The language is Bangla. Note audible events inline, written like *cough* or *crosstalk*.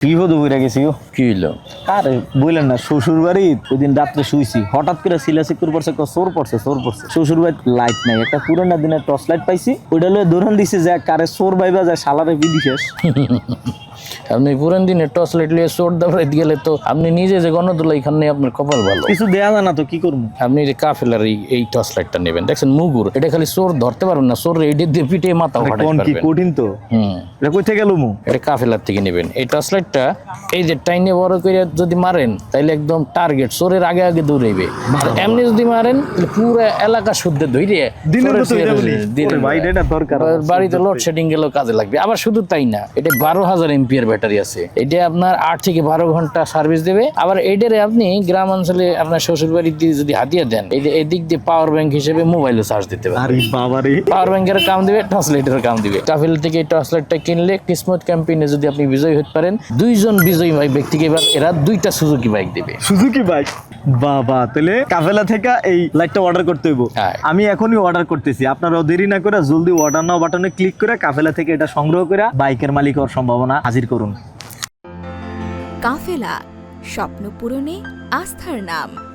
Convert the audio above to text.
বিপদ হয়ে গেছি ও কি হইল? আরে বললেন না শ্বশুর বাড়ি ওই দিন রাত্রে শুইছি। হঠাৎ করে সিলা সিকুর পড়ছে চোর পড়ছে চোর পড়ছে। শ্বশুর বাড়ি লাইট নাই একটা পুরোনো দিনের টর্চ লাইট পাইছি ওইটা লয়ে দৌড়ান দিছে যে কারে চোর বাইবা যায় সালারে বিধি শেষ। *laughs* আপনি পুরান দিনে টর্চ লাইট লিয়ে চোর দাবড়াইতে গেলে তো আপনি নিজে যে গণদোলা এখানে আপনার কপাল ভালো। কিছু দেয়া যায় না তো কি করব? আপনি যে কাফেলার এই এই টর্চ লাইটটা নেবেন। দেখছেন মুগুর এটা খালি চোর ধরতে পারবেন না চোর এইটা দিয়ে পিটে মাথা ফাটাই কোন কি কঠিন তো? হুম। এটা কই থেকে গেল মু এটা কাফেলার থেকে নেবেন। এই টর্চ লাইটটা এই যে টাইনে বড় করে যদি মারেন তাহলে একদম টার্গেট চোরের আগে আগে দৌড়াইবে। এমনি যদি মারেন তাহলে পুরো এলাকা শুদ্ধে ধরে দিনের। বাড়িতে লোডশেডিং গেলেও কাজে লাগবে। আবার শুধু তাই না এটা বারো হাজার এমপিয়ার ব্যাটারি আছে। এটা আপনার আট থেকে বারো ঘণ্টা সার্ভিস দেবে। আবার এটারে আপনি গ্রাম অঞ্চলে আপনার শ্বশুর বাড়িতে যদি হাতিয়ে দেন এই যে এদিক দিয়ে পাওয়ার ব্যাংক হিসেবে মোবাইলও চার্জ দিতে পারে পাওয়ার ব্যাংকের কাম দিবে ট্রান্সলেটের কাম দিবে। কাফিল থেকে এই টর্চ কিনলে কিসমত ক্যাম্পেইনে যদি আপনি বিজয়ী হতে পারেন দুইজন বিজয়ী ভাই ব্যক্তিকে এবার এরা দুইটা সুজুকি বাইক দেবে। সুজুকি বাইক বাবা তাহলে কাফেলা থেকে এই লাইটটা অর্ডার করতে হইব। হ্যাঁ। আমি এখনই অর্ডার করতেছি। আপনারাও দেরি না করে জলদি অর্ডার নাও বাটনে ক্লিক করে কাফেলা থেকে এটা সংগ্রহ করে বাইকের মালিক হওয়ার সম্ভাবনা হাজির করুন। কাফেলা স্বপ্ন পূরণে আস্থার নাম।